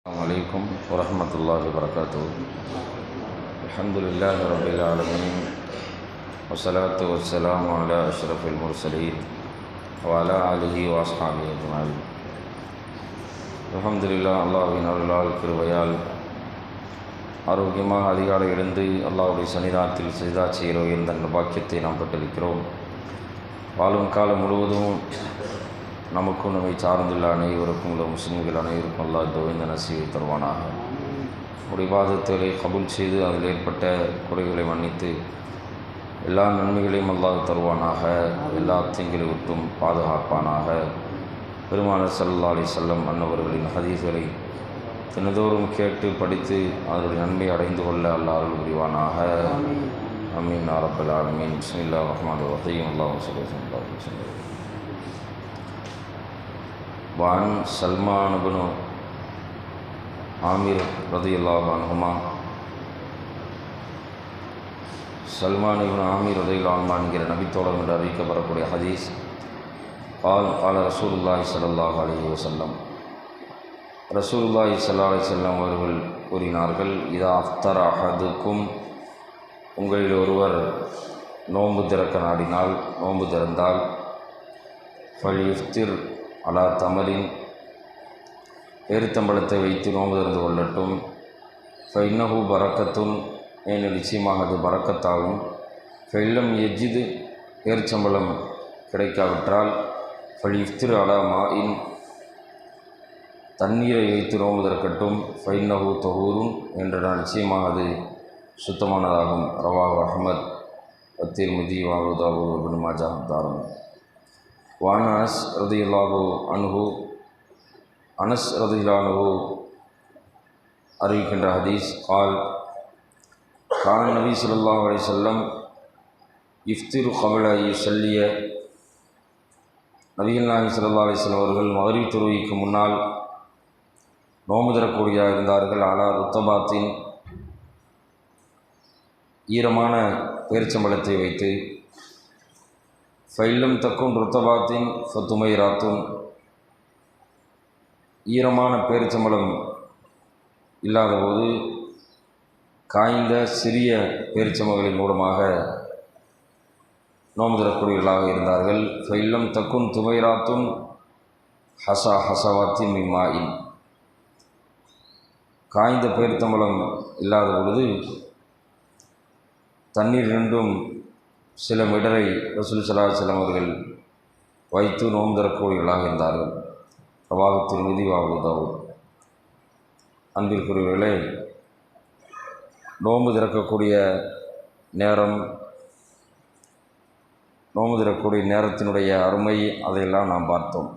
السلام عليكم ورحمة الله وبركاته الحمد لله رب العالمين والصلاة والسلام على أشرف المرسلين وعلى آله وأصحابه أجمعين الحمد لله அல்லாஹ்வின் அருளால் கிருபையால் ஆரோக்கியமாக அதிகாலை எழுந்து அல்லாஹ்வுடைய சன்னிதானத்தில் செய்தா செய்கிற உயர்ந்த பாக்கியத்தை நாம் பெற்றிருக்கிறோம் வாழும் காலம் முழுவதும் நமக்கும் நம்மை சார்ந்துள்ள அனைவருக்கும் உள்ள முஸ்லிம்கள் அனைவருக்கும் அல்லாஹ் கோவிந்த நசீவை தருவானாக. முடிவாதத்துகளை கபூல் செய்து அதில் ஏற்பட்ட குறைகளை மன்னித்து எல்லா நன்மைகளையும் அல்லாஹ் தருவானாக. எல்லா தீங்களை விட்டும் பாதுகாப்பானாக. பெருமானார் ஸல்லல்லாஹு அலைஹி செல்லம் அன்னவர்களின் ஹதீஸ்களை தினதோறும் கேட்டு படித்து அதனுடைய நன்மை அடைந்து கொள்ள அல்லாஹ் புரிவானாக. அமீன் அரபல் ஆலமீன். பிஸ்மில்லா ரஹ்மான் ரஹீம். அல்லாஹ் சொல்லி وعن سلمان بن عامر رضي الله عنهما சல்மான் இப்னு ஆமீர் ரதையிலான்மா என்கிற நபித்தோழர் என்று அறிவிக்கப்படக்கூடிய ஹதீஸ் கால் கால ரசூலுல்லாஹி ஸல்லல்லாஹு அலைஹி வஸல்லம் ரசூலுல்லாஹி ஸல்லல்லாஹு அலைஹி வஸல்லம் அவர்கள் கூறினார்கள் இதா அஃப்தர் அஹதுக்கும் உங்களில் ஒருவர் நோன்பு திறக்க நாடினால் நோன்பு திறந்தால் ஃபல் இஃப்திர் அலா தமரின் பேரித்தம்பளத்தை வைத்து நோம்பு திறந்து கொள்ளட்டும். ஃபைன்னஹு பறக்கத்துன் ஏனெனில் நிச்சயமாக அது பறக்கத்தாகும் ஃபெல்லம் எஜிது பேரிச்சம்பளம் கிடைக்காவிட்டால் ஃபலிஃப்திரு அலா மாயின் தண்ணீரை வைத்து நோம்புதற்கட்டும் திறக்கட்டும். ஃபைன்னஹு தொகூரும் என்றால் நிச்சயமாக அது சுத்தமானதாகும். ரவாஹ் அஹமத் அத்தீர் முதி வாவுதாபு மாஜா தாரம் வானாஸ் அனஸ் ரதியுல்லாஹு அனுகு அனஸ் ரதியுல்லாஹு அறிவிக்கின்ற ஹதீஸ் கால் கான் நபி சொல்லா அலி செல்லம் இஃப்திரு கபல சொல்லிய நபிகள் நாயகம் ஸல்லல்லாஹு அலைஹி அவர்கள் மகரி துருவிக்கு முன்னால் நோம்பு தரக்கூடியதாக இருந்தார்கள். ஆனால் ருத்தபாத்தின் ஈரமான பேரிச்சம்பளத்தை வைத்து ஃபைல்லும் தக்கும் ருத்தபாத்தின் ஃபத்துமை ராத்தும் ஈரமான பேரிச்சம்பளம் இல்லாதபோது காய்ந்த சிறிய பேரிச்சம்பகளின் மூலமாக நோம்பு தரக்கூடியவர்களாக இருந்தார்கள். ஃபைல்லம் தக்கும் துமைராத்தும் ஹசா ஹசவாத்தின் மிம்மாயின் காய்ந்த பேரித்தம்பளம் இல்லாத பொழுது தண்ணீர் ரெண்டும் சில மிடரை ரசூல் சலா செல்லம் அவர்கள் வைத்து நோன்பு தரக்கூடியவர்களாக இருந்தார்கள். பிரபாக திருமதி வாவுதாவு அன்பிற்குரியவர்களே நோம்பு திறக்கக்கூடிய நேரம் நோம்பு திறக்கக்கூடிய நேரத்தினுடைய அருமை அதையெல்லாம் நாம் பார்த்தோம்.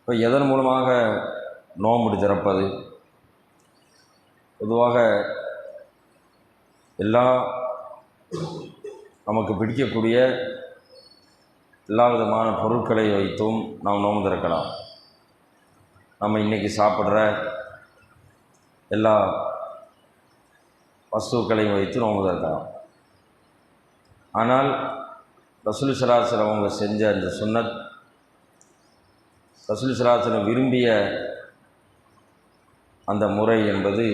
இப்போ எதன் மூலமாக நோம்பு திறப்பது? பொதுவாக எல்லா நமக்கு பிடிக்கக்கூடிய எல்லா விதமான பொருட்களை வைத்தும் நாம் நோன்பு திறக்கலாம் நம்ம இன்றைக்கி சாப்பிட்ற எல்லா வஸ்துக்களையும் வைத்து நோம்பு திறக்கலாம் ஆனால் ரசூல் சலாசலம் அவங்க செஞ்ச அந்த சுன்னத் ரசூல் சலாசலம் விரும்பிய அந்த முறை என்பது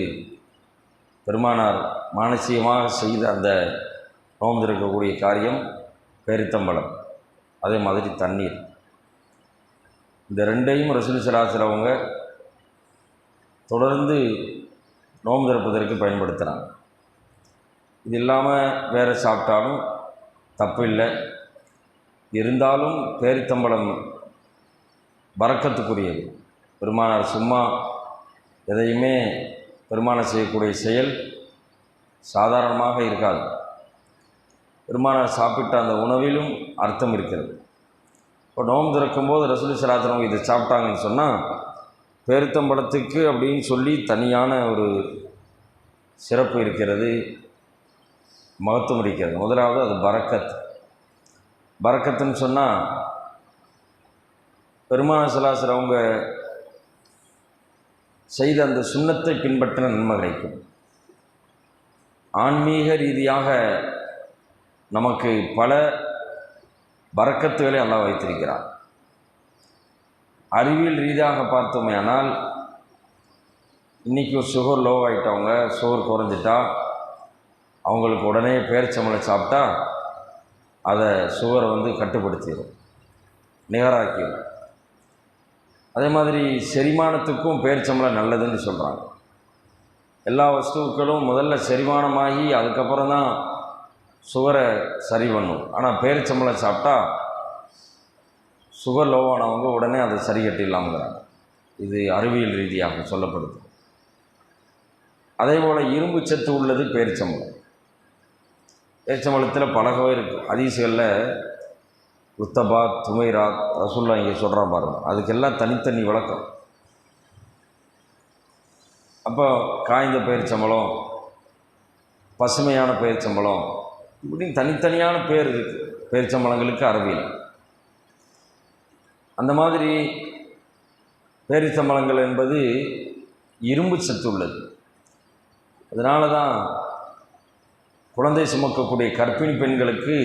பெருமானார் மானசீகமாக செய்த அந்த நோன்பு காரியம் பெருத்தம்பலம் அதே மாதிரி தண்ணீர். இந்த ரெண்டையும் ரசூல் சலாசிரவங்க தொடர்ந்து நோம்பு திறப்பதற்கு பயன்படுத்துகிறாங்க இது இல்லாமல் வேறு சாப்பிட்டாலும் தப்பு இல்லை. இருந்தாலும் பேரித்தம்பலம் வரக்கத்துக்குரியது பெருமானார் சும்மா எதையுமே பெருமானம் செய்யக்கூடிய செயல் சாதாரணமாக இருக்காது. பெருமானார் சாப்பிட்ட அந்த உணவிலும் அர்த்தம் இருக்கிறது. இப்போ நோம் திறக்கும்போது ரசூலி சலாத்திரம் இதை சாப்பிட்டாங்கன்னு சொன்னால் பேருத்தம்பழத்துக்கு அப்படின்னு சொல்லி தனியான ஒரு சிறப்பு இருக்கிறது மகத்துவம் இருக்கிறது. முதலாவது அது பறக்கத் பறக்கத்துன்னு சொன்னால் பெருமான சலாசர் அவங்க செய்த அந்த சுண்ணத்தை பின்பற்றின நன்மை கிடைக்கும். ஆன்மீக ரீதியாக நமக்கு பல வரக்கத்துகளை அல்லாஹ் வைத்திருக்கிறார் அறிவியல் ரீதியாக பார்த்தோமே ஆனால் இன்றைக்கி சுகர் லோ ஆகிட்டவங்க சுகர் குறைஞ்சிட்டா அவங்களுக்கு உடனே பேரிச்சம்பளை சாப்பிட்டா அதை சுகரை வந்து கட்டுப்படுத்திடும் நிகராக்கிடும் அதே மாதிரி செரிமானத்துக்கும் பேரிச்சம்பளை நல்லதுன்னு சொல்கிறாங்க எல்லா வஸ்துக்களும் முதல்ல செரிமானமாகி அதுக்கப்புறம் தான் சுகரை சரி பண்ணும். ஆனால் பேரிச்சம்பளம் சாப்பிட்டா சுகர் லோவானவங்க உடனே அதை சரி கட்டிடலாம்ங்கிறாங்க. இது அறிவியல் ரீதியாக சொல்லப்படுது. அதே போல் இரும்பு சத்து உள்ளது பேரிச்சம்பளம் பேரிச்சம்பளத்தில் பல இருக்குது ஹதீஸ்களில் உத்தபாத் துமைராத் ரசுல்லா இங்கே சொல்கிறான் பாருங்கள் அதுக்கெல்லாம் தனித்தனி விளக்கம். அப்போ காய்ந்த பயிர்ச்சம்பளம் பசுமையான பேரிச்சம்பளம் இப்படின்னு தனித்தனியான பேர் இருக்குது பேரிச்சம்பளங்களுக்கு அரபியில். அந்த மாதிரி பேரிச்சம்பழங்கள் என்பது இரும்பு சத்து உள்ளது. அதனால தான் குழந்தை சுமக்கக்கூடிய கர்ப்பிணி பெண்களுக்கு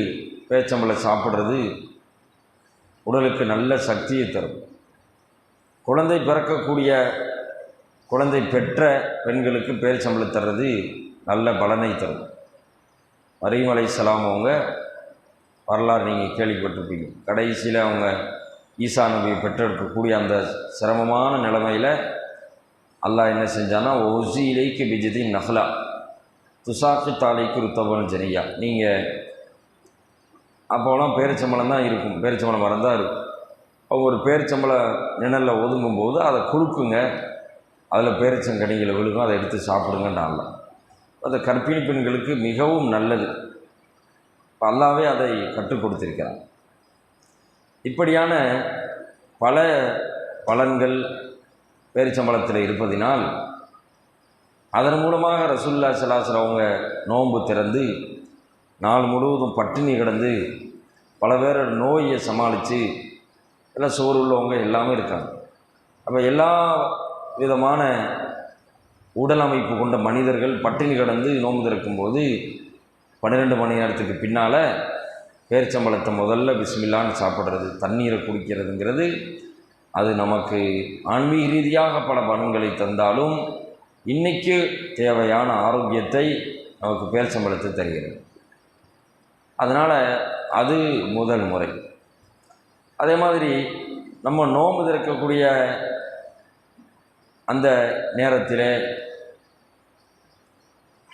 பேச்சம்பளம் சாப்பிட்றது உடலுக்கு நல்ல சக்தியை தரும். குழந்தை பிறக்கக்கூடிய குழந்தை பெற்ற பெண்களுக்கு பேரிச்சம்பளம் தர்றது நல்ல பலனை தரும். மரியம் அலைஹிஸ்ஸலாம் அவங்க வரலாறு நீங்கள் கேள்விப்பட்டிருப்பீங்க. கடைசியில் அவங்க ஈசா நபியை பெற்றெடுக்கக்கூடிய அந்த சிரமமான நிலைமையில் அல்லாஹ் என்ன செஞ்சான்னா ஒசி இலைக்கு பிஜதி நஹ்லா துசாக்கு தாலைக்கு ருத்தபன் ஜெனியா. நீங்கள் அப்போலாம் பேரிச்சம்பளம் தான் இருக்கும். பேரிச்சம்பளம் மரம் தான் இருக்கும். அவங்க ஒரு பேரிச்சம்பள நிழலில் ஒதுங்கும்போது அதை குலுக்குங்க அதில் பேரிச்சங்கடிகளை விழுகும். அதை எடுத்து சாப்பிடுங்கன்னு அது கர்ப்பிணி பெண்களுக்கு மிகவும் நல்லது. அல்லாவே அதை கற்றுக் கொடுத்திருக்கிறான். இப்படியான பல பலன்கள் பேரிச்சம்பளத்தில் இருப்பதினால் அதன் மூலமாக ரசுல்லா சலாசர் அவங்க நோன்பு திறந்து நாள் முழுவதும் பட்டினி கிடந்து பல பேர் நோயை சமாளித்து எல்லாம் சோறு உள்ளவங்க எல்லாமே இருக்காங்க. அப்போ எல்லா விதமான உடல் அமைப்பு கொண்ட மனிதர்கள் பட்டினி கிடந்து நோன்பு திறக்கும்போது பன்னிரெண்டு மணி நேரத்துக்கு பின்னால் பேரிச்சம்பளத்தை முதல்ல பிஸ்மில்லான்னு சாப்பிட்றது தண்ணீரை குடிக்கிறதுங்கிறது. அது நமக்கு ஆன்மீக ரீதியாக பல பலன்களை தந்தாலும் இன்றைக்கு தேவையான ஆரோக்கியத்தை நமக்கு பேரிச்சம்பளத்தை தருகிறது. அதனால் அது முதல் முறை. அதே மாதிரி நம்ம நோம்பு திறக்கக்கூடிய அந்த நேரத்தில்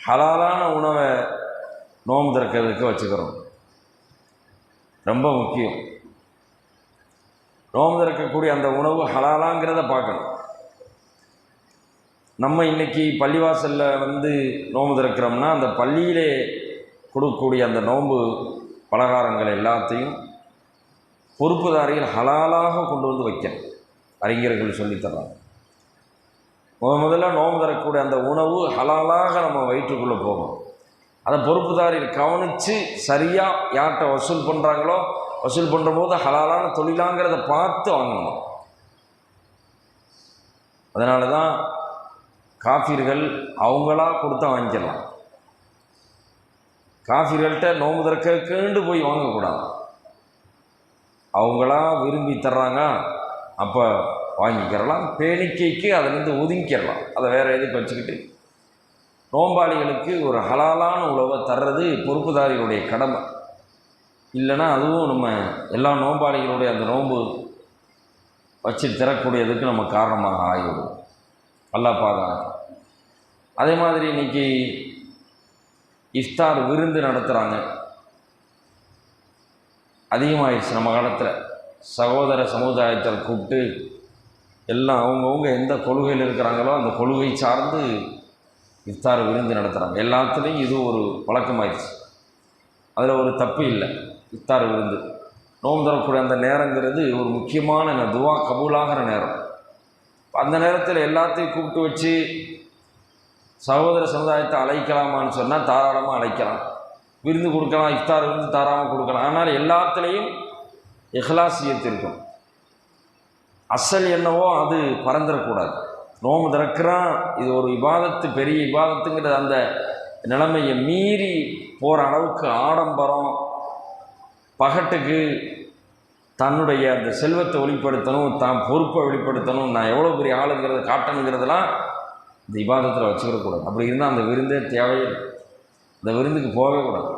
ஹலாலான உணவை நோம்பு திறக்கிறதுக்கு வச்சுக்கிறோம். ரொம்ப முக்கியம். நோம்பு திறக்கக்கூடிய அந்த உணவு ஹலாலாங்கிறத பார்க்கணும். நம்ம இன்றைக்கி பள்ளிவாசலில் வந்து நோம்பு திறக்கிறோம்னா அந்த பள்ளியிலே கொடுக்கக்கூடிய அந்த நோன்பு பலகாரங்கள் எல்லாத்தையும் பொறுப்புதாரியில் ஹலாலாக கொண்டு வந்து வைக்கணும். அறிஞர்கள் சொல்லித்தர்றாங்க. முதல்ல நோன்பு தரக்கூடிய அந்த உணவு ஹலாலாக நம்ம வயிற்றுக்குள்ளே போகும். அதை பொறுப்புதாரிகள் கவனித்து சரியாக யார்கிட்ட வசூல் பண்ணுறாங்களோ வசூல் பண்ணுற போது ஹலாலான தொழிலாங்கிறத பார்த்து வாங்கணும். அதனால தான் காஃபிர்கள் அவங்களாக கொடுத்தா வாங்கிக்கலாம். காஃபிர்கள்ட்ட நோம்பு திறக்கேண்டு போய் வாங்கக்கூடாது. அவங்களா விரும்பி தர்றாங்க அப்போ வாங்கிக்கிறலாம் பேணிக்கைக்கு அதிலிருந்து ஒதுங்கிக்கிறலாம். அதை வேறு எதுக்கு வச்சுக்கிட்டு. நோம்பாளிகளுக்கு ஒரு ஹலாலான உழவை தர்றது பொறுப்புதாரிகளுடைய கடமை. இல்லைன்னா அதுவும் நம்ம எல்லா நோம்பாளிகளுடைய அந்த நோன்பு வச்சு திறக்கூடியதுக்கு நம்ம காரணமாக ஆகிவிடும். நல்லா பாதுகாக்கும் அதே மாதிரி இன்றைக்கி இஃப்தார் விருந்து நடத்துகிறாங்க அதிகமாகிடுச்சு நம்ம காலத்தில். சகோதர சமுதாயத்தில் கூப்பிட்டு எல்லாம் அவங்கவுங்க எந்த கொள்கையில் இருக்கிறாங்களோ அந்த கொள்கை சார்ந்து இஃப்தார் விருந்து நடத்துகிறாங்க எல்லாத்துலேயும் இது ஒரு பழக்கமாயிடுச்சு அதில் ஒரு தப்பு இல்லை. இஃப்தார் விருந்து. நோம்பு தரக்கூடிய அந்த நேரங்கிறது ஒரு முக்கியமான துவா கபூலாகிற நேரம். அந்த நேரத்தில் எல்லாத்தையும் கூப்பிட்டு வச்சு சகோதர சமுதாயத்தை அழைக்கலாமான்னு சொன்னால் தாராளமாக அழைக்கலாம். விருந்து கொடுக்கலாம் இஃப்தார் விருந்து தாராளமாக கொடுக்கலாம். ஆனால் எல்லாத்துலேயும் இஹ்லாசியத்து இருக்கும். அசல் என்னவோ அது பறந்துடக்கூடாது நோம்பு திறக்கிறான் இது ஒரு விவாதத்து பெரிய விவாதத்துங்கிற அந்த நிலைமையை மீறி போகிற அளவுக்கு ஆடம்பரம் பகட்டுக்கு தன்னுடைய அந்த செல்வத்தை வெளிப்படுத்தணும் தான் பொறுப்பை வெளிப்படுத்தணும் நான் எவ்வளோ பெரிய ஆளுங்கிறத காட்டணுங்கிறதெல்லாம் இந்த விவாதத்தில் வச்சுக்கிடக்கூடாது அப்படி இருந்தால் அந்த விருந்தே தேவையே இந்த விருந்துக்கு போகவே கூடாது.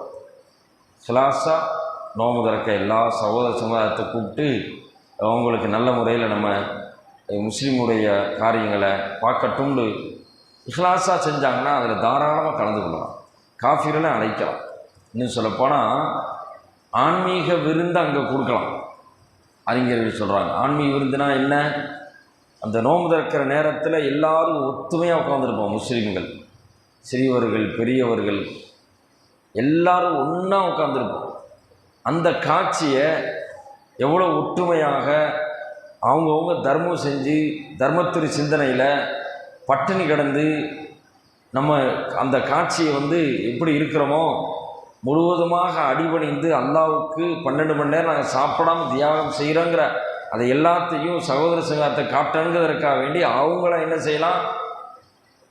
சிலாசா நோம்பு திறக்க எல்லா சகோதர சமுதாயத்தை கூப்பிட்டு அவங்களுக்கு நல்ல முறையில் நம்ம முஸ்லீமுடைய காரியங்களை பார்க்கட்டும்னு இஹ்லாஸாக செஞ்சாங்கன்னா அதில் தாராளமாக கலந்து கொள்ளலாம். காஃபிரெல்லாம் அழைக்கலாம். இன்னும் சொல்லப்போனால் ஆன்மீக விருந்து அங்கே கொடுக்கலாம். அறிஞர்கள் சொல்கிறாங்க ஆன்மீக விருந்துனா என்ன? அந்த நோம்பு திறக்கிற நேரத்தில் எல்லாரும் ஒத்துமையாக உட்காந்துருப்போம் முஸ்லீம்கள். சிறியவர்கள் பெரியவர்கள். எல்லாரும் ஒன்றா உட்காந்துருப்போம் அந்த காட்சியை எவ்வளோ ஒற்றுமையாக அவங்கவுங்க தர்மம் செஞ்சு தர்மத்துறை சிந்தனையில் பட்டினி கிடந்து நம்ம அந்த காட்சியை வந்து எப்படி இருக்கிறோமோ முழுவதுமாக அடிபணிந்து அல்லாவுக்கு பன்னெண்டு மணி நேரம் நாங்கள் சாப்பிடாம தியாகம் செய்கிறோங்கிற அதை எல்லாத்தையும் சகோதர சங்கத்தை காட்டணுங்கிறதுக்காக வேண்டி அவங்கள என்ன செய்யலாம்?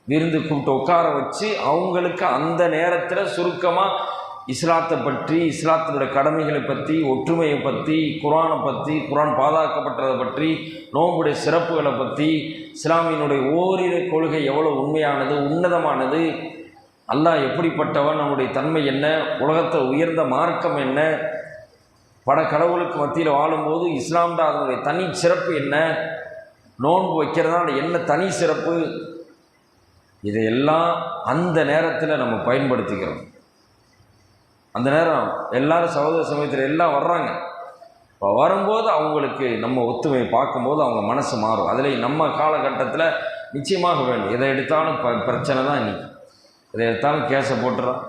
விருந்து கூப்பிட்டு உட்கார வச்சு அவங்களுக்கு அந்த நேரத்தில் சுருக்கமாக இஸ்லாத்தை பற்றி இஸ்லாத்தினுடைய கடமைகளை பற்றி ஒற்றுமையை பற்றி குரானை பற்றி குரான் பாதுகாக்கப்பட்டதை பற்றி நோம்புடைய சிறப்புகளை பற்றி இஸ்லாமியினுடைய ஓரிரு கொள்கை எவ்வளோ உண்மையானது உன்னதமானது அல்லாஹ் எப்படிப்பட்டவன் நம்முடைய தன்மை என்ன உலகத்தில் உயர்ந்த மார்க்கம் என்ன பட கடவுளுக்கு மத்தியில் வாழும்போது இஸ்லாம்டா அதனுடைய தனி சிறப்பு என்ன நோன்பு வைக்கிறதுனால என்ன தனி சிறப்பு இதையெல்லாம் அந்த நேரத்தில் நம்ம பயன்படுத்திக்கிறோம். அந்த நேரம் எல்லாரும் சகோதர சமயத்தில் எல்லாம் வர்றாங்க. இப்போ வரும்போது அவங்களுக்கு நம்ம ஒத்துமையை பார்க்கும்போது அவங்க மனசு மாறும். அதில் நம்ம காலகட்டத்தில் நிச்சயமாக வேண்டும். எதை எடுத்தாலும் ப பிரச்சனை தான் இன்றைக்கி எதை எடுத்தாலும் கேஸை போட்டுறோம்.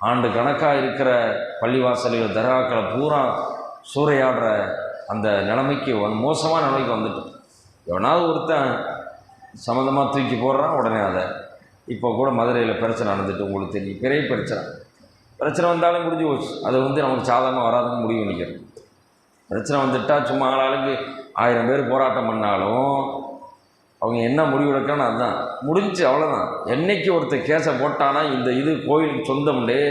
ஆண்டு கணக்காக இருக்கிற பள்ளிவாசல்கள் தர்காக்களை பூரா சூறையாடுற அந்த நிலைமைக்கு வந்து மோசமான நிலைமைக்கு வந்துட்டோம் எவனாவது ஒருத்தன் சம்மந்தமாக தூக்கி போடுறான் உடனே அதை இப்போ கூட மதுரையில் பிரச்சனை நடந்துட்டு உங்களுக்கு தெரியும். பெரிய பிரச்சனை. பிரச்சனை வந்தாலும் முடிஞ்சு போச்சு. அது வந்து நமக்கு சாதாரணமாக வராதுன்னு முடிவு பண்ணிக்கிறோம். பிரச்சனை வந்துட்டால் சும்மா ஆளாளுக்கு ஆயிரம் பேர் போராட்டம் பண்ணாலும் அவங்க என்ன முடிவு எடுக்கணும் அதுதான். முடிஞ்சு அவ்வளோதான் என்னைக்கு ஒருத்தர் கேஸை போட்டானா இந்த இது கோயிலுக்கு சொந்தம்லே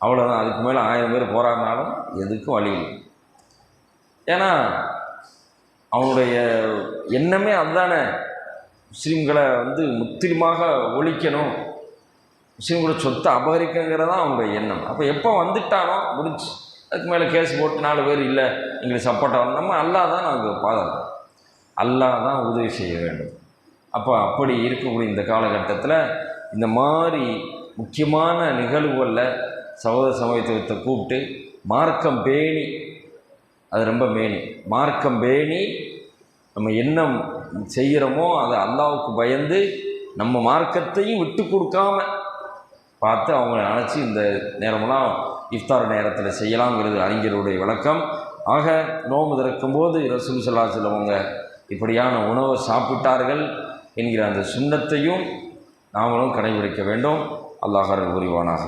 அவ்வளோதான் அதுக்கு மேலே ஆயிரம் பேர் போராடினாலும் எதுக்கும் வழி இல்லை. ஏன்னா அவனுடைய எண்ணமே அதுதானே. முஸ்லீம்களை வந்து முற்றிலுமாக ஒழிக்கணும். முஸ்லீம்களோட சொத்தை அபகரிக்கங்கிறதான் அவங்க எண்ணம். அப்போ எப்போ வந்துட்டானோ முடிஞ்சு. அதுக்கு மேலே கேஸ் போட்டு நாலு பேர் இல்லை எங்களுக்கு சப்போர்ட் ஆகணும். நம்ம அல்லா தான் நாங்கள் பாதுகாக்கணும் அல்லாஹ் தான் உதவி செய்ய வேண்டும். அப்போ அப்படி இருக்கக்கூடிய இந்த காலகட்டத்தில் இந்த மாதிரி முக்கியமான நிகழ்வுகளில் சகோதர சமயத்துவத்தை கூப்பிட்டு மார்க்கம் பேணி அது ரொம்ப மேனி. மார்க்கம் பேணி நம்ம என்ன செய்கிறோமோ அதை அல்லாவுக்கு பயந்து நம்ம மார்க்கத்தையும் விட்டு கொடுக்காம பார்த்து அவங்கள அழைச்சி இந்த நேரமெல்லாம் இஃப்தார் நேரத்தில் செய்யலாங்கிறது அறிஞருடைய விளக்கம். ஆக நோம்பு திறக்கும்போது ரசூல் சல்லா செல்லவங்க இப்படியான உணவை சாப்பிட்டார்கள் என்கிற அந்த சுண்ணத்தையும் நாமளும் கடைபிடிக்க வேண்டும். அல்லாஹ் புரிவானாக